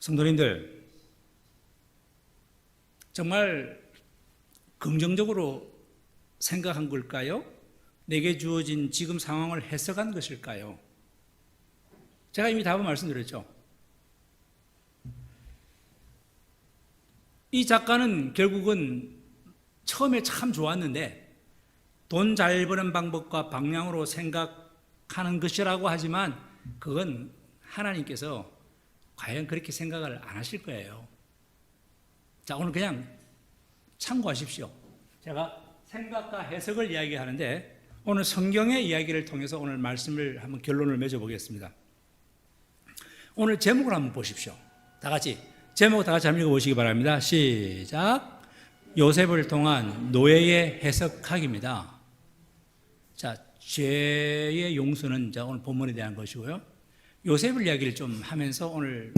성도님들, 정말 긍정적으로 생각한 걸까요? 내게 주어진 지금 상황을 해석한 것일까요? 제가 이미 답을 말씀드렸죠. 이 작가는 결국은 처음에 참 좋았는데 돈 잘 버는 방법과 방향으로 생각하는 것이라고 하지만 그건 하나님께서 과연 그렇게 생각을 안 하실 거예요. 자, 오늘 그냥 참고하십시오. 제가 생각과 해석을 이야기하는데 오늘 성경의 이야기를 통해서 오늘 말씀을 한번 결론을 맺어 보겠습니다. 오늘 제목을 한번 보십시오. 다 같이 제목 다 같이 한번 읽어 보시기 바랍니다. 시작. 요셉을 통한 노예의 해석학입니다. 자, 죄의 용서는 자 오늘 본문에 대한 것이고요. 요셉을 이야기를 좀 하면서 오늘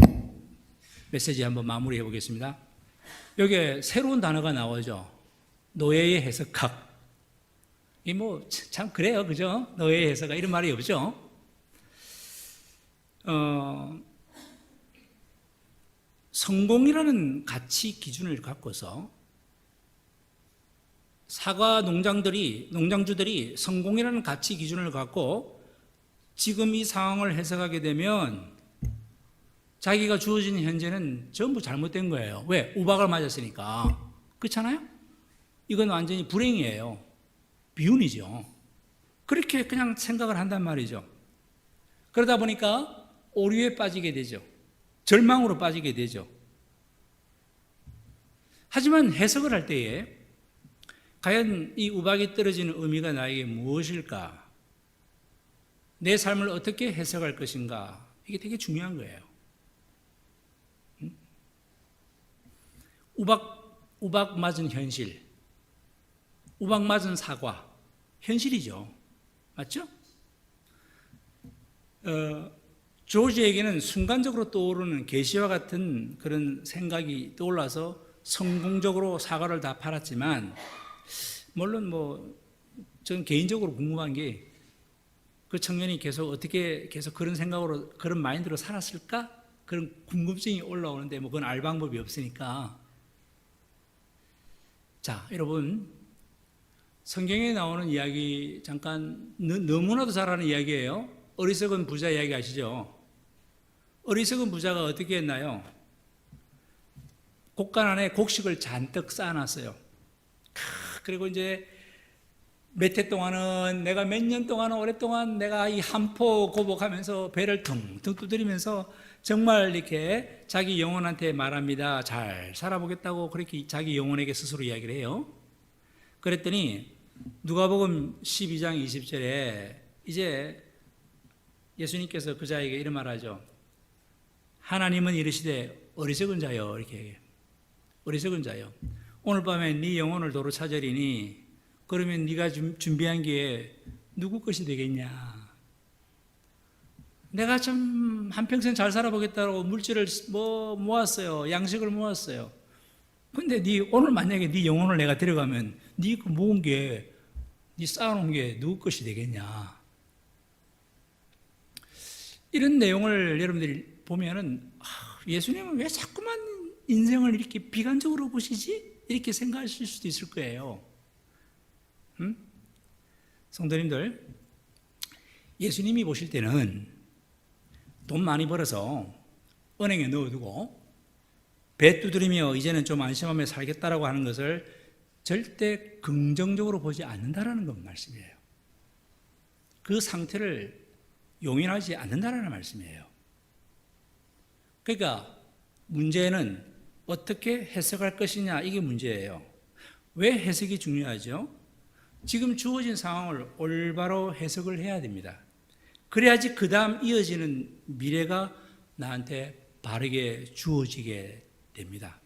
메시지 한번 마무리해 보겠습니다. 여기에 새로운 단어가 나오죠. 노예의 해석학. 이 뭐 참 그래요, 그죠? 노예의 해석학 이런 말이 없죠. 어, 성공이라는 가치 기준을 갖고서 사과 농장들이 농장주들이 성공이라는 가치 기준을 갖고 지금 이 상황을 해석하게 되면 자기가 주어진 현재는 전부 잘못된 거예요. 왜? 우박을 맞았으니까. 그렇잖아요? 이건 완전히 불행이에요. 비운이죠. 그렇게 그냥 생각을 한단 말이죠. 그러다 보니까 오류에 빠지게 되죠. 절망으로 빠지게 되죠. 하지만 해석을 할 때에 과연 이 우박이 떨어지는 의미가 나에게 무엇일까? 내 삶을 어떻게 해석할 것인가? 이게 되게 중요한 거예요. 음? 우박, 우박 맞은 현실. 우박 맞은 사과. 현실이죠. 맞죠? 어, 조지에게는 순간적으로 떠오르는 계시와 같은 그런 생각이 떠올라서 성공적으로 사과를 다 팔았지만 물론 뭐 저는 개인적으로 궁금한 게 그 청년이 계속 어떻게 계속 그런 생각으로 그런 마인드로 살았을까 그런 궁금증이 올라오는데 뭐 그건 알 방법이 없으니까 자 여러분 성경에 나오는 이야기 잠깐 너무나도 잘 아는 이야기예요 어리석은 부자 이야기 아시죠? 어리석은 부자가 어떻게 했나요? 곡간 안에 곡식을 잔뜩 쌓아놨어요. 그리고 이제 몇 해 동안은 내가 몇 년 동안 오랫동안 내가 이 한포 고복하면서 배를 퉁퉁 두드리면서 정말 이렇게 자기 영혼한테 말합니다. 잘 살아보겠다고 그렇게 자기 영혼에게 스스로 이야기를 해요. 그랬더니 누가복음 12장 20절에 이제 예수님께서 그 자에게 이런 말하죠. 하나님은 이르시되 어리석은 자여 이렇게. 어리석은 자여. 오늘 밤에 네 영혼을 도로 찾으리니 그러면 네가 준비한 게 누구 것이 되겠냐? 내가 좀 한평생 잘 살아보겠다고 물질을 뭐 모았어요. 양식을 모았어요. 근데 네 오늘 만약에 네 영혼을 내가 데려가면 네그 모은 게, 네 쌓아놓은 게 누구 것이 되겠냐? 이런 내용을 여러분들이 보면은 아, 예수님은 왜 자꾸만 인생을 이렇게 비관적으로 보시지? 이렇게 생각하실 수도 있을 거예요. 음? 성도님들, 예수님이 보실 때는 돈 많이 벌어서 은행에 넣어두고 배 두드리며 이제는 좀 안심하며 살겠다라고 하는 것을 절대 긍정적으로 보지 않는다라는 건 말씀이에요. 그 상태를 용인하지 않는다라는 말씀이에요. 그러니까 문제는 어떻게 해석할 것이냐 이게 문제예요. 왜 해석이 중요하죠? 지금 주어진 상황을 올바로 해석을 해야 됩니다. 그래야지 그 다음 이어지는 미래가 나한테 바르게 주어지게 됩니다.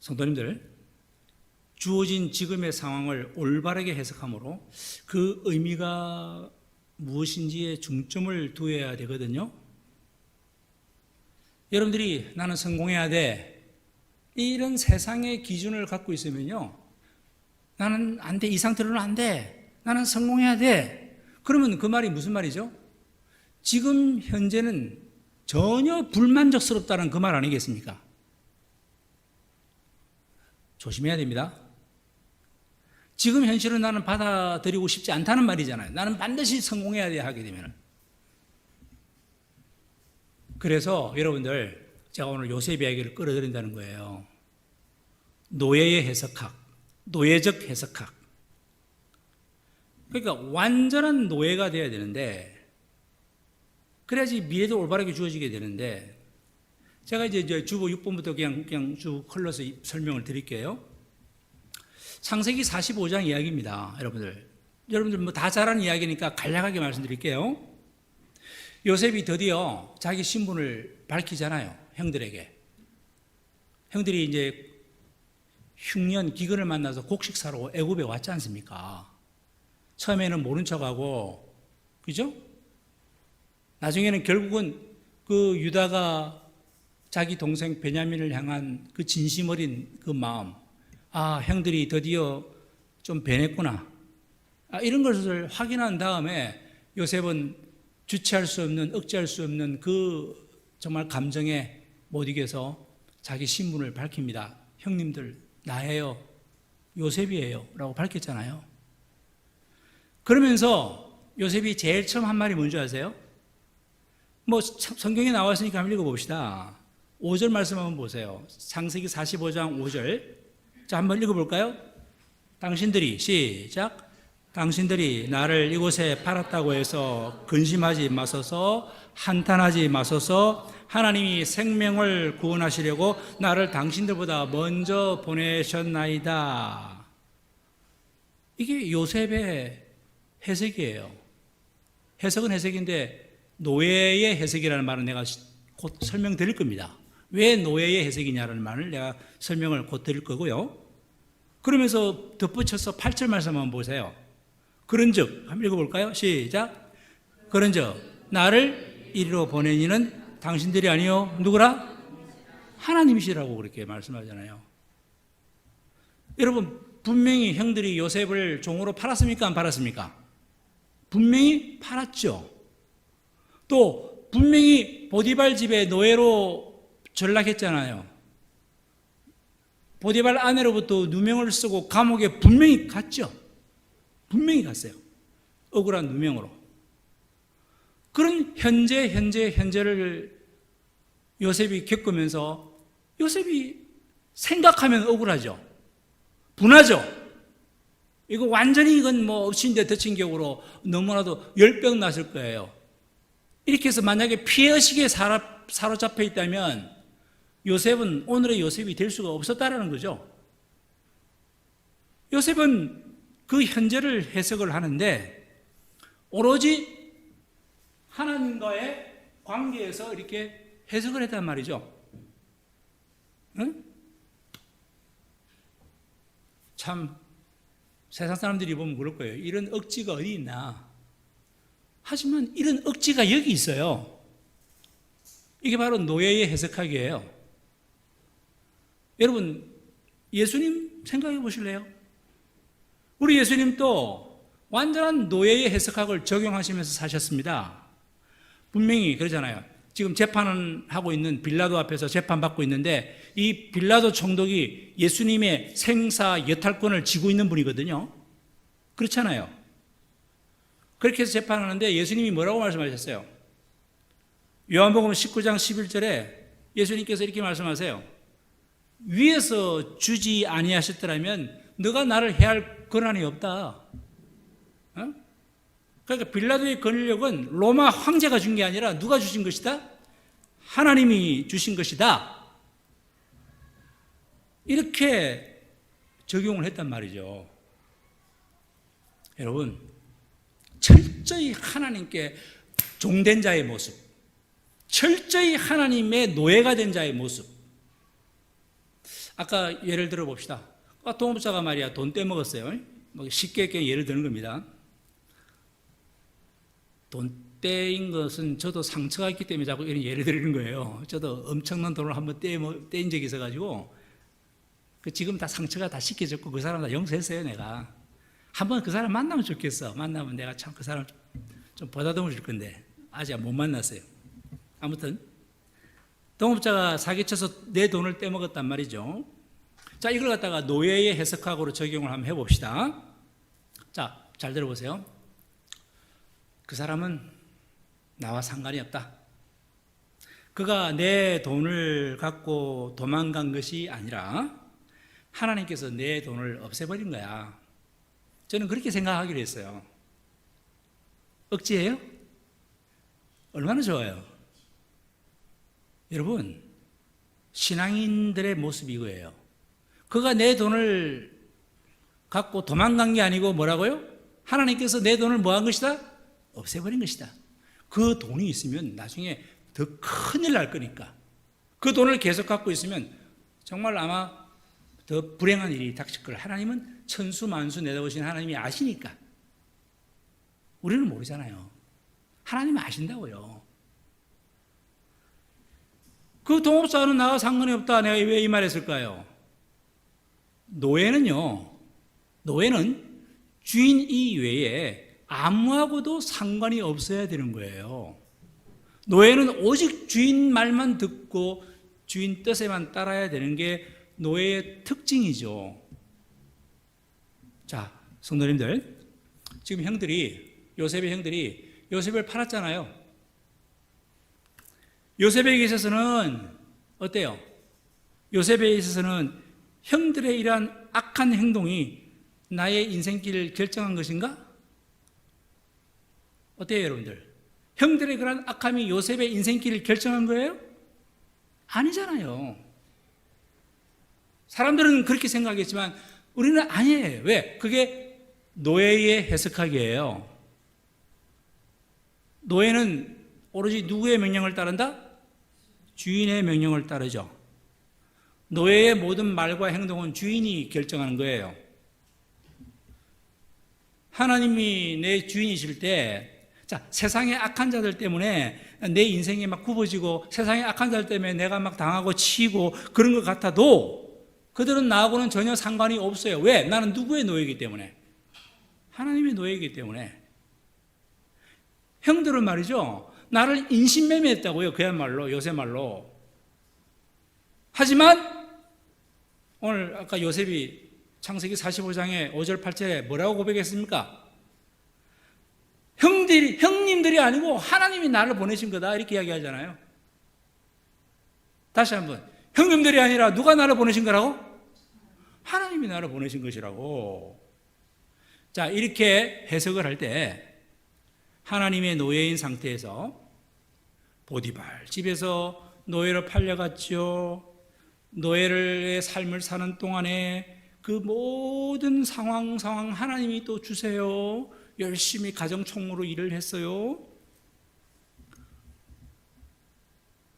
성도님들, 주어진 지금의 상황을 올바르게 해석함으로 그 의미가 무엇인지에 중점을 두어야 되거든요. 여러분들이 나는 성공해야 돼. 이런 세상의 기준을 갖고 있으면요. 나는 안 돼. 이 상태로는 안 돼. 나는 성공해야 돼. 그러면 그 말이 무슨 말이죠? 지금 현재는 전혀 불만족스럽다는 그 말 아니겠습니까? 조심해야 됩니다. 지금 현실은 나는 받아들이고 싶지 않다는 말이잖아요. 나는 반드시 성공해야 돼 하게 되면. 그래서 여러분들 제가 오늘 요셉 이야기를 끌어들인다는 거예요. 노예의 해석학, 노예적 해석학. 그러니까 완전한 노예가 돼야 되는데 그래야지 미래도 올바르게 주어지게 되는데 제가 이제 주보 6번부터 그냥 그냥 쭉 흘러서 이- 설명을 드릴게요. 창세기 45장 이야기입니다, 여러분들. 여러분들 뭐 다잘 아는 이야기니까 간략하게 말씀드릴게요. 요셉이 드디어 자기 신분을 밝히잖아요, 형들에게. 형들이 이제 흉년 기근을 만나서 곡식사로 애굽에 왔지 않습니까? 처음에는 모른 척하고, 그죠? 나중에는 결국은 그 유다가 자기 동생 베냐민을 향한 그 진심 어린 그 마음, 아, 형들이 드디어 좀 변했구나. 아, 이런 것을 확인한 다음에 요셉은 주체할 수 없는, 억제할 수 없는 그 정말 감정에 못 이겨서 자기 신분을 밝힙니다. 형님들, 나예요. 요셉이에요. 라고 밝혔잖아요. 그러면서 요셉이 제일 처음 한 말이 뭔지 아세요? 뭐 참- 성경에 나와 있으니까 한번 읽어봅시다. 5절 말씀 한번 보세요. 창세기 45장 5절. 자, 한번 읽어볼까요? 당신들이, 시작. 당신들이 나를 이곳에 팔았다고 해서 근심하지 마소서, 한탄하지 마소서, 하나님이 생명을 구원하시려고 나를 당신들보다 먼저 보내셨나이다. 이게 요셉의 해석이에요. 해석은 해석인데 노예의 해석이라는 말은 내가 곧 설명드릴 겁니다. 왜 노예의 해석이냐는 말을 내가 설명을 곧 드릴 거고요. 그러면서 덧붙여서 8절 말씀 한번 보세요. 그런즉 한번 읽어볼까요? 시작. 그런즉 나를 이리로 보낸 이는 당신들이 아니요 누구라? 하나님이시라고 그렇게 말씀하잖아요. 여러분 분명히 형들이 요셉을 종으로 팔았습니까? 안 팔았습니까? 분명히 팔았죠. 또 분명히 보디발 집에 노예로 전락했잖아요. 보디발 아내로부터 누명을 쓰고 감옥에 분명히 갔죠. 분명히 갔어요. 억울한 누명으로. 그런 현재, 현재, 현재를 요셉이 겪으면서 요셉이 생각하면 억울하죠. 분하죠. 이거 완전히 이건 뭐 엎친데 덮친 격으로 너무나도 열병 났을 거예요. 이렇게 해서 만약에 피해의식에 사로잡혀 있다면 요셉은 오늘의 요셉이 될 수가 없었다라는 거죠. 요셉은 그 현재를 해석을 하는데 오로지 하나님과의 관계에서 이렇게 해석을 했단 말이죠. 응? 참 세상 사람들이 보면 그럴 거예요. 이런 억지가 어디 있나? 하지만 이런 억지가 여기 있어요. 이게 바로 노예의 해석하기예요. 여러분, 예수님 생각해 보실래요? 우리 예수님도 완전한 노예의 해석학을 적용하시면서 사셨습니다. 분명히 그러잖아요. 지금 재판을 하고 있는 빌라도 앞에서 재판받고 있는데 이 빌라도 총독이 예수님의 생사 여탈권을 쥐고 있는 분이거든요. 그렇잖아요. 그렇게 해서 재판하는데 예수님이 뭐라고 말씀하셨어요? 요한복음 19장 11절에 예수님께서 이렇게 말씀하세요. 위에서 주지 아니하셨더라면 너가 나를 해할 권한이 없다. 어? 그러니까 빌라도의 권력은 로마 황제가 준 게 아니라 누가 주신 것이다? 하나님이 주신 것이다. 이렇게 적용을 했단 말이죠. 여러분, 철저히 하나님께 종된 자의 모습, 철저히 하나님의 노예가 된 자의 모습. 아까 예를 들어 봅시다. 아, 동업자가 말이야 돈 떼먹었어요. 뭐 쉽게 예를 드는 겁니다. 돈 떼인 것은 저도 상처가 있기 때문에 자꾸 이런 예를 드리는 거예요. 저도 엄청난 돈을 한번 떼, 떼인 적이 있어가지고 그 지금 다 상처가 다 씻겨졌고 그 사람 다 용서했어요 내가. 한번 그 사람 만나면 좋겠어. 만나면 내가 참 그 사람 좀, 좀 보다듬어 줄 건데 아직 못 만났어요. 아무튼 동업자가 사기쳐서 내 돈을 떼먹었단 말이죠. 자, 이걸 갖다가 노예의 해석학으로 적용을 한번 해봅시다. 자, 잘 들어보세요. 그 사람은 나와 상관이 없다. 그가 내 돈을 갖고 도망간 것이 아니라 하나님께서 내 돈을 없애버린 거야. 저는 그렇게 생각하기로 했어요. 억지예요? 얼마나 좋아요. 여러분, 신앙인들의 모습이 이거예요. 그가 내 돈을 갖고 도망간 게 아니고 뭐라고요? 하나님께서 내 돈을 뭐 한 것이다? 없애버린 것이다. 그 돈이 있으면 나중에 더 큰일 날 거니까. 그 돈을 계속 갖고 있으면 정말 아마 더 불행한 일이 닥칠 걸 하나님은 천수 만수 내다보신 하나님이 아시니까. 우리는 모르잖아요. 하나님 아신다고요. 그 동업자는 나와 상관이 없다. 내가 왜 이 말했을까요? 노예는요, 노예는 주인 이외에 아무하고도 상관이 없어야 되는 거예요. 노예는 오직 주인 말만 듣고 주인 뜻에만 따라야 되는 게 노예의 특징이죠. 자, 성도님들, 지금 형들이, 요셉의 형들이 요셉을 팔았잖아요. 요셉에게 있어서는 어때요? 요셉에 있어서는 형들의 이러한 악한 행동이 나의 인생길을 결정한 것인가? 어때요, 여러분들? 형들의 그런 악함이 요셉의 인생길을 결정한 거예요? 아니잖아요. 사람들은 그렇게 생각했지만 우리는 아니에요. 왜? 그게 노예의 해석하기예요. 노예는 오로지 누구의 명령을 따른다? 주인의 명령을 따르죠. 노예의 모든 말과 행동은 주인이 결정하는 거예요. 하나님이 내 주인이실 때, 자, 세상의 악한 자들 때문에 내 인생이 막 굽어지고 세상의 악한 자들 때문에 내가 막 당하고 치이고 그런 것 같아도 그들은 나하고는 전혀 상관이 없어요. 왜? 나는 누구의 노예이기 때문에. 하나님의 노예이기 때문에. 형들은 말이죠. 나를 인신매매했다고요. 그야말로, 요새 말로. 하지만 오늘 아까 요셉이 창세기 45장에 5절 8절에 뭐라고 고백했습니까? 형들이 형님들이 아니고 하나님이 나를 보내신 거다 이렇게 이야기하잖아요. 다시 한번 형님들이 아니라 누가 나를 보내신 거라고? 하나님이 나를 보내신 것이라고. 자 이렇게 해석을 할 때 하나님의 노예인 상태에서 보디발 집에서 노예로 팔려갔죠. 노예의 삶을 사는 동안에 그 모든 상황 상황 하나님이 또 주세요. 열심히 가정 총무로 일을 했어요.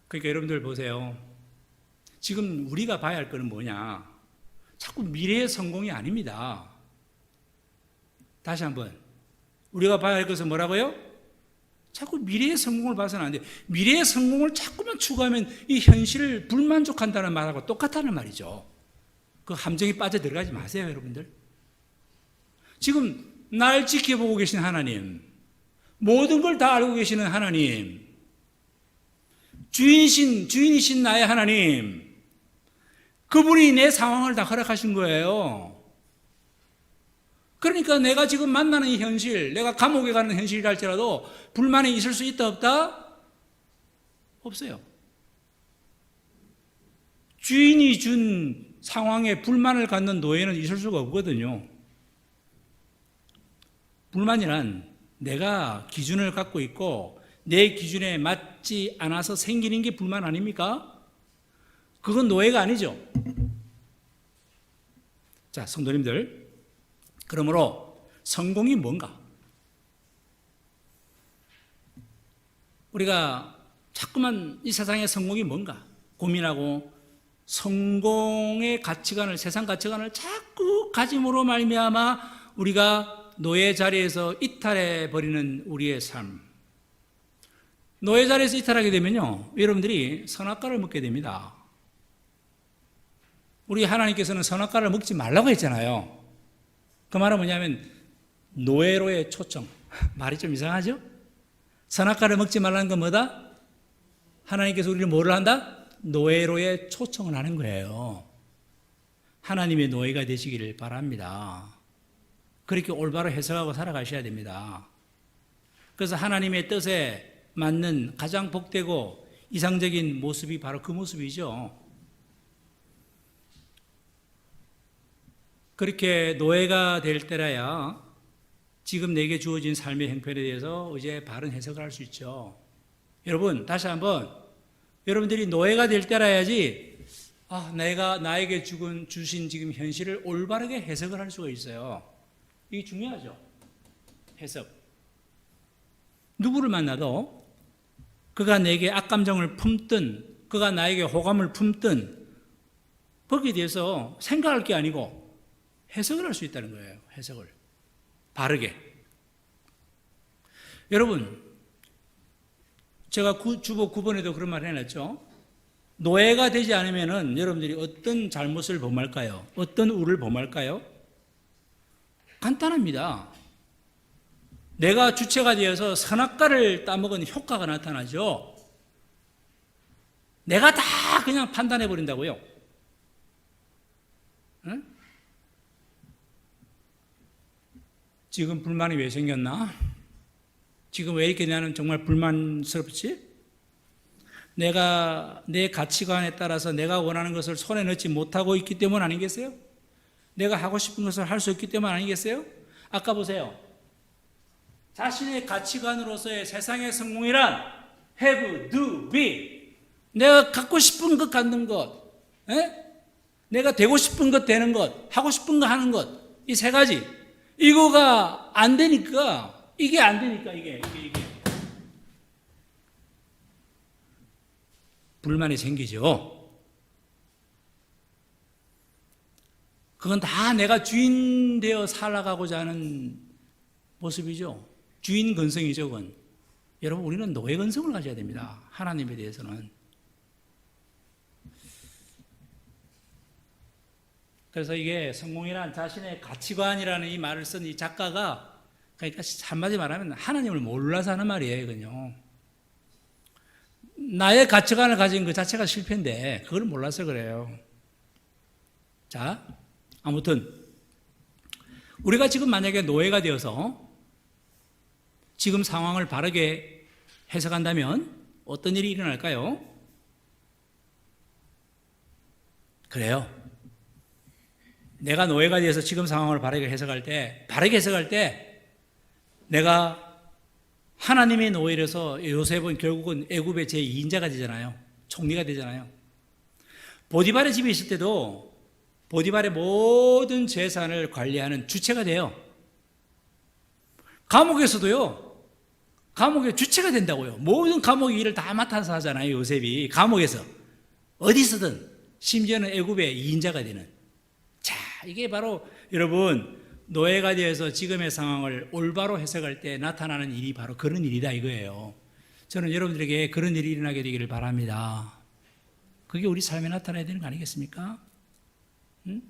그러니까 여러분들 보세요. 지금 우리가 봐야 할 거는 뭐냐? 자꾸 미래의 성공이 아닙니다. 다시 한번 우리가 봐야 할 것은 뭐라고요? 자꾸 미래의 성공을 봐서는 안 돼. 미래의 성공을 자꾸만 추구하면 이 현실을 불만족한다는 말하고 똑같다는 말이죠. 그 함정에 빠져 들어가지 마세요, 여러분들. 지금 날 지켜보고 계신 하나님, 모든 걸 다 알고 계시는 하나님, 주인이신, 주인이신 나의 하나님, 그분이 내 상황을 다 허락하신 거예요. 그러니까 내가 지금 만나는 이 현실, 내가 감옥에 가는 현실이랄지라도 불만이 있을 수 있다 없다? 없어요. 주인이 준 상황에 불만을 갖는 노예는 있을 수가 없거든요. 불만이란 내가 기준을 갖고 있고 내 기준에 맞지 않아서 생기는 게 불만 아닙니까? 그건 노예가 아니죠. 자, 성도님들. 그러므로 성공이 뭔가? 우리가 자꾸만 이 세상의 성공이 뭔가 고민하고 성공의 가치관을 세상 가치관을 자꾸 가짐으로 말미암아 우리가 노예 자리에서 이탈해 버리는 우리의 삶. 노예 자리에서 이탈하게 되면요, 여러분들이 선악과를 먹게 됩니다. 우리 하나님께서는 선악과를 먹지 말라고 했잖아요. 그 말은 뭐냐면 노예로의 초청. 말이 좀 이상하죠? 선악과를 먹지 말라는 건 뭐다? 하나님께서 우리를 뭐를 한다? 노예로의 초청을 하는 거예요. 하나님의 노예가 되시기를 바랍니다. 그렇게 올바로 해석하고 살아가셔야 됩니다. 그래서 하나님의 뜻에 맞는 가장 복되고 이상적인 모습이 바로 그 모습이죠. 그렇게 노예가 될 때라야 지금 내게 주어진 삶의 형편에 대해서 이제 바른 해석을 할 수 있죠. 여러분, 다시 한번 여러분들이 노예가 될 때라야지 아, 내가 나에게 죽은 주신 지금 현실을 올바르게 해석을 할 수가 있어요. 이게 중요하죠. 해석. 누구를 만나도 그가 내게 악감정을 품든 그가 나에게 호감을 품든 거기에 대해서 생각할 게 아니고 해석을 할 수 있다는 거예요. 해석을. 바르게. 여러분, 제가 구, 주보 9번에도 그런 말 해놨죠. 노예가 되지 않으면은 여러분들이 어떤 잘못을 범할까요? 어떤 우를 범할까요? 간단합니다. 내가 주체가 되어서 선악과를 따먹은 효과가 나타나죠. 내가 다 그냥 판단해 버린다고요. 응? 지금 불만이 왜 생겼나? 지금 왜 이렇게 나는 정말 불만스럽지? 내가 내 가치관에 따라서 내가 원하는 것을 손에 넣지 못하고 있기 때문 아니겠어요? 내가 하고 싶은 것을 할수 없기 때문 아니겠어요? 아까 보세요. 자신의 가치관으로서의 세상의 성공이란 have, do, be. 내가 갖고 싶은 것 갖는 것, 에? 내가 되고 싶은 것 되는 것, 하고 싶은 거 하는 것, 이 세 가지. 이거가 안 되니까, 이게 안 되니까, 이게, 이게, 이게. 불만이 생기죠. 그건 다 내가 주인 되어 살아가고자 하는 모습이죠. 주인 근성이죠, 그건. 여러분, 우리는 노예 근성을 가져야 됩니다. 하나님에 대해서는. 그래서 이게 성공이란 자신의 가치관이라는 이 말을 쓴 이 작가가 그러니까 한마디 말하면 하나님을 몰라서 하는 말이에요, 이건요. 나의 가치관을 가진 그 자체가 실패인데 그걸 몰라서 그래요. 자, 아무튼 우리가 지금 만약에 노예가 되어서 지금 상황을 바르게 해석한다면 어떤 일이 일어날까요? 그래요. 내가 노예가 되어서 지금 상황을 바르게 해석할 때, 바르게 해석할 때, 내가 하나님의 노예라서 요셉은 결국은 애굽의 제 2인자가 되잖아요. 총리가 되잖아요. 보디발의 집에 있을 때도 보디발의 모든 재산을 관리하는 주체가 돼요. 감옥에서도요. 감옥의 주체가 된다고요. 모든 감옥의 일을 다 맡아서 하잖아요. 요셉이 감옥에서 어디서든 심지어는 애굽의 2인자가 되는. 자, 이게 바로 여러분 노예가 되어서 지금의 상황을 올바로 해석할 때 나타나는 일이 바로 그런 일이다 이거예요. 저는 여러분들에게 그런 일이 일어나게 되기를 바랍니다. 그게 우리 삶에 나타나야 되는 거 아니겠습니까? 응?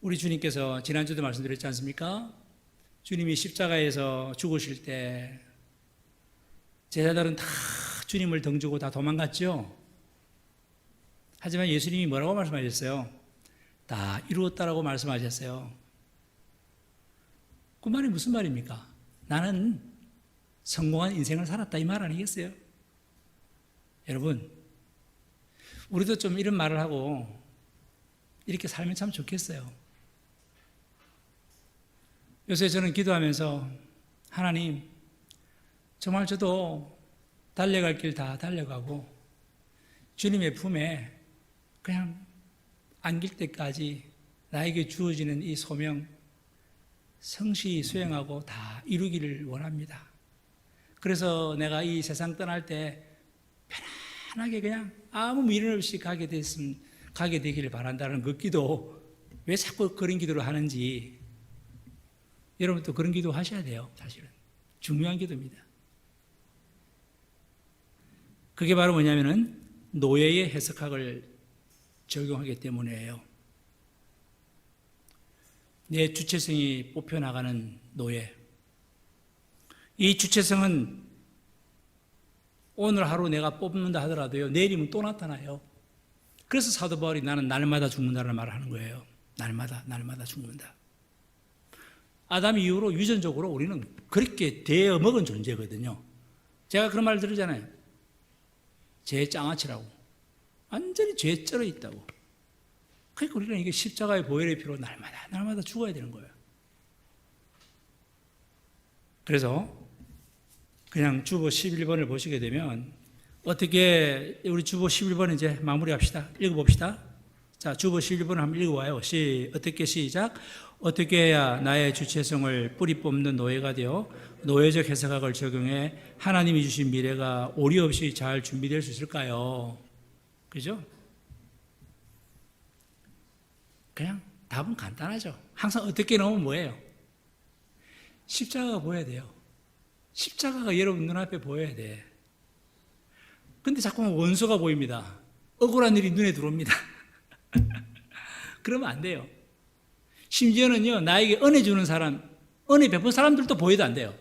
우리 주님께서 지난주도 말씀드렸지 않습니까? 주님이 십자가에서 죽으실 때 제자들은 다 주님을 등지고 다 도망갔죠. 하지만 예수님이 뭐라고 말씀하셨어요? 다 이루었다라고 말씀하셨어요. 그 말이 무슨 말입니까? 나는 성공한 인생을 살았다 이 말 아니겠어요? 여러분, 우리도 좀 이런 말을 하고 이렇게 살면 참 좋겠어요. 요새 저는 기도하면서 하나님, 정말 저도 달려갈 길 다 달려가고 주님의 품에 그냥 안길 때까지 나에게 주어지는 이 소명 성실히 수행하고 다 이루기를 원합니다. 그래서 내가 이 세상 떠날 때 편안하게 그냥 아무 미련 없이 가게 됐음 가게 되기를 바란다는 그 기도 왜 자꾸 그런 기도를 하는지 여러분도 그런 기도 하셔야 돼요. 사실은 중요한 기도입니다. 그게 바로 뭐냐면은 노예의 해석학을 적용하기 때문이에요. 내 주체성이 뽑혀나가는 노예. 이 주체성은 오늘 하루 내가 뽑는다 하더라도요, 내일이면 또 나타나요. 그래서 사도 바울이 나는 날마다 죽는다는 말을 하는 거예요. 날마다, 날마다 죽는다. 아담 이후로 유전적으로 우리는 그렇게 되어 먹은 존재거든요. 제가 그런 말 들으잖아요. 죄 장아치라고. 완전히 죄 쩔어 있다고. 그러니까 우리는 이게 십자가의 보혈의 피로 날마다, 날마다 죽어야 되는 거예요. 그래서 그냥 주보 11번을 보시게 되면 어떻게 우리 주보 11번 이제 마무리합시다. 읽어봅시다. 자, 주보 11번 한번 읽어봐요. 시, 어떻게 시작? 어떻게 해야 나의 주체성을 뿌리 뽑는 노예가 되어 노예적 해석학을 적용해 하나님이 주신 미래가 오리 없이 잘 준비될 수 있을까요? 그죠? 그냥 답은 간단하죠. 항상 어떻게 넣으면 뭐예요? 십자가가 보여야 돼요. 십자가가 여러분 눈앞에 보여야 돼. 근데 자꾸만 원수가 보입니다. 억울한 일이 눈에 들어옵니다. 그러면 안 돼요. 심지어는요, 나에게 은혜 주는 사람, 은혜 베푼 사람들도 보여도 안 돼요.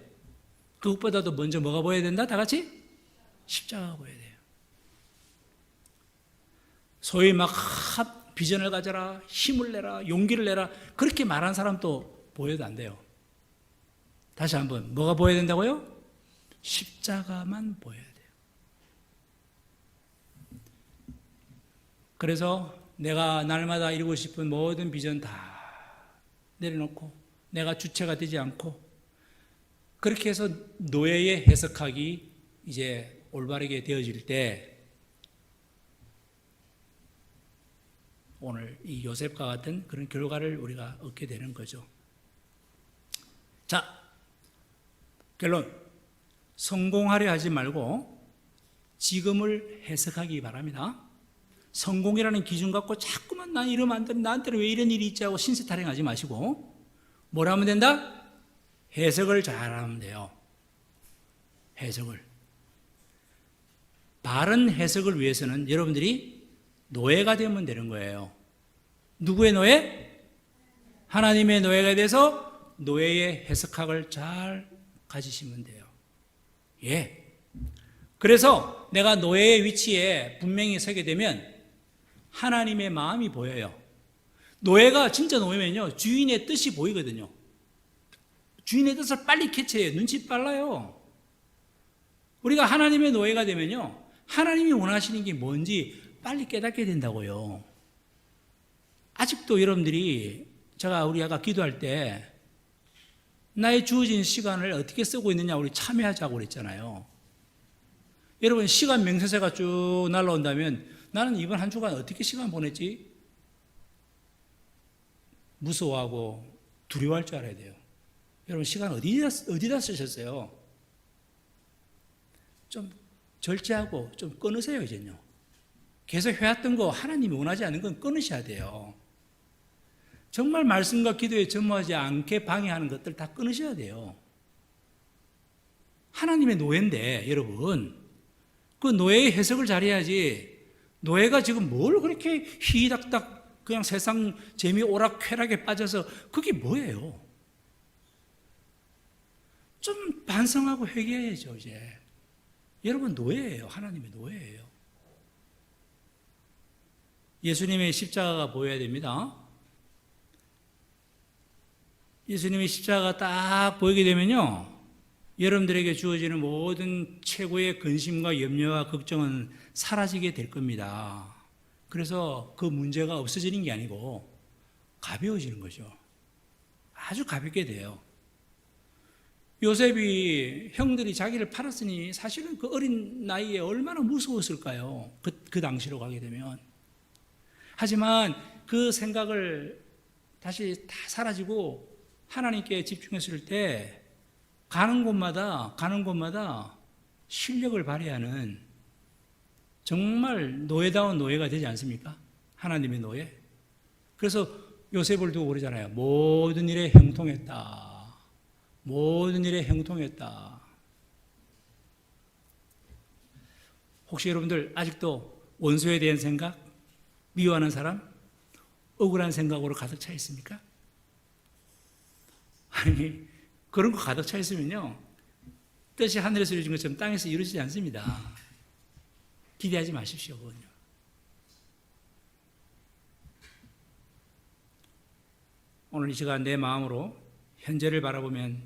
그것보다도 먼저 뭐가 보여야 된다? 다 같이? 십자가가 보여야 돼요. 소위 막 하- 비전을 가져라, 힘을 내라, 용기를 내라, 그렇게 말한 사람도 보여도 안 돼요. 다시 한번, 뭐가 보여야 된다고요? 십자가만 보여야 돼요. 그래서 내가 날마다 이루고 싶은 모든 비전 다 내려놓고 내가 주체가 되지 않고 그렇게 해서 노예의 해석학이 이제 올바르게 되어질 때 오늘 이 요셉과 같은 그런 결과를 우리가 얻게 되는 거죠. 자, 결론. 성공하려 하지 말고 지금을 해석하기 바랍니다. 성공이라는 기준 갖고 자꾸만 난 이러면 안 돼. 나한테는 왜 이런 일이 있지 하고 신세 타령하지 마시고 뭘 하면 된다? 해석을 잘하면 돼요. 해석을. 바른 해석을 위해서는 여러분들이 노예가 되면 되는 거예요. 누구의 노예? 하나님의 노예가 돼서 노예의 해석학을 잘 가지시면 돼요. 예. 그래서 내가 노예의 위치에 분명히 서게 되면 하나님의 마음이 보여요. 노예가 진짜 노예면요. 주인의 뜻이 보이거든요. 주인의 뜻을 빨리 캐치해요. 눈치 빨라요. 우리가 하나님의 노예가 되면요. 하나님이 원하시는 게 뭔지 빨리 깨닫게 된다고요. 아직도 여러분들이 제가 우리 아까 기도할 때 나의 주어진 시간을 어떻게 쓰고 있느냐 우리 참여하자고 그랬잖아요. 여러분 시간 명세세가 쭉 날라온다면 나는 이번 한 주간 어떻게 시간 보냈지? 무서워하고 두려워할 줄 알아야 돼요. 여러분 시간 어디다 어디다 쓰셨어요? 좀 절제하고 좀 끊으세요 이제요. 계속 해왔던 거 하나님이 원하지 않는 건 끊으셔야 돼요. 정말 말씀과 기도에 전무하지 않게 방해하는 것들 다 끊으셔야 돼요. 하나님의 노예인데 여러분. 그 노예의 해석을 잘해야지. 노예가 지금 뭘 그렇게 희닥닥 그냥 세상 재미 오락쾌락에 빠져서 그게 뭐예요? 좀 반성하고 회개해야죠 이제. 여러분 노예예요. 하나님의 노예예요. 예수님의 십자가가 보여야 됩니다 예수님의 십자가가 딱 보이게 되면요 여러분들에게 주어지는 모든 최고의 근심과 염려와 걱정은 사라지게 될 겁니다. 그래서 그 문제가 없어지는 게 아니고 가벼워지는 거죠. 아주 가볍게 돼요. 요셉이 형들이 자기를 팔았으니 사실은 그 어린 나이에 얼마나 무서웠을까요? 그, 그 당시로 가게 되면. 하지만 그 생각을 다시 다 사라지고 하나님께 집중했을 때 가는 곳마다 가는 곳마다 실력을 발휘하는 정말 노예다운 노예가 되지 않습니까? 하나님의 노예. 그래서 요셉을 두고 그러잖아요. 모든 일에 형통했다. 모든 일에 형통했다. 혹시 여러분들 아직도 원수에 대한 생각, 미워하는 사람, 억울한 생각으로 가득 차 있습니까? 아니, 그런 거 가득 차 있으면요. 뜻이 하늘에서 이루어진 것처럼 땅에서 이루어지지 않습니다. 기대하지 마십시오. 그건요. 오늘 이 시간 내 마음으로 현재를 바라보면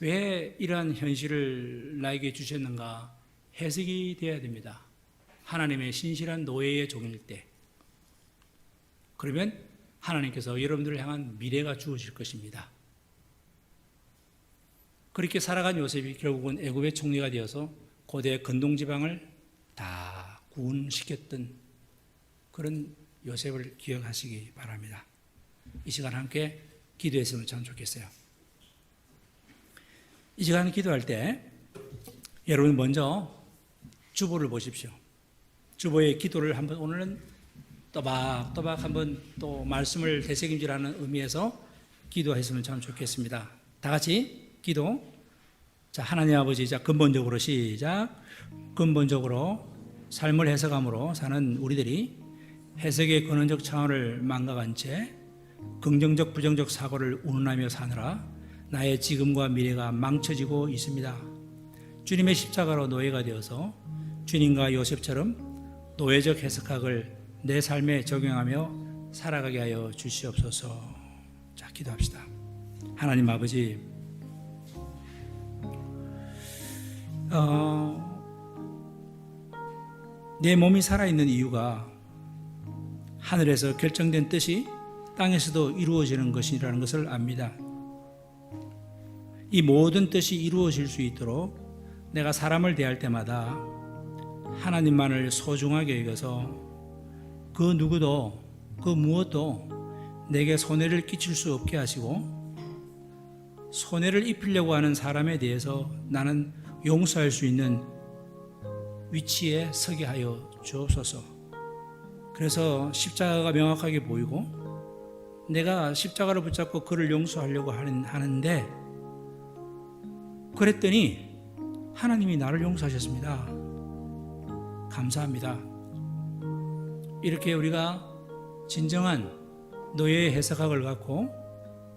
왜 이러한 현실을 나에게 주셨는가 해석이 되어야 됩니다. 하나님의 신실한 노예의 종일 때. 그러면 하나님께서 여러분들을 향한 미래가 주어질 것입니다. 그렇게 살아간 요셉이 결국은 애굽의 총리가 되어서 고대 근동 지방을 다 구원시켰던 그런 요셉을 기억하시기 바랍니다. 이 시간 함께 기도했으면 참 좋겠어요. 이 시간 기도할 때 여러분 먼저 주보를 보십시오. 주보의 기도를 한번 오늘은 또박또박 한번 또 말씀을 되새김질하는 의미에서 기도했으면 참 좋겠습니다. 다 같이 기도. 자, 하나님 아버지, 자, 근본적으로 시작. 근본적으로 삶을 해석함으로 사는 우리들이 해석의 근원적 차원을 망각한 채 긍정적, 부정적 사고를 운운하며 사느라 나의 지금과 미래가 망쳐지고 있습니다. 주님의 십자가로 노예가 되어서 주님과 요셉처럼 노예적 해석학을 내 삶에 적용하며 살아가게 하여 주시옵소서. 자, 기도합시다. 하나님 아버지, 어, 내 몸이 살아있는 이유가 하늘에서 결정된 뜻이 땅에서도 이루어지는 것이라는 것을 압니다. 이 모든 뜻이 이루어질 수 있도록 내가 사람을 대할 때마다 하나님만을 소중하게 여겨서 그 누구도 그 무엇도 내게 손해를 끼칠 수 없게 하시고 손해를 입히려고 하는 사람에 대해서 나는 용서할 수 있는 위치에 서게 하여 주옵소서. 그래서 십자가가 명확하게 보이고 내가 십자가를 붙잡고 그를 용서하려고 하는, 하는데 그랬더니 하나님이 나를 용서하셨습니다. 감사합니다. 이렇게 우리가 진정한 노예의 해석학을 갖고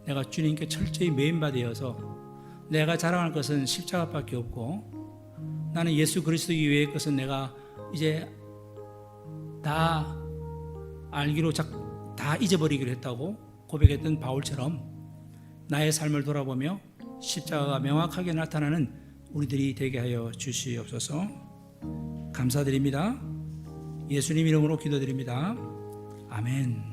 내가 주님께 철저히 메인바되어서 내가 자랑할 것은 십자가밖에 없고 나는 예수 그리스도 이외의 것은 내가 이제 다 알기로 다 잊어버리기로 했다고 고백했던 바울처럼 나의 삶을 돌아보며 십자가가 명확하게 나타나는 우리들이 되게 하여 주시옵소서 감사드립니다. 예수님 이름으로 기도드립니다. 아멘.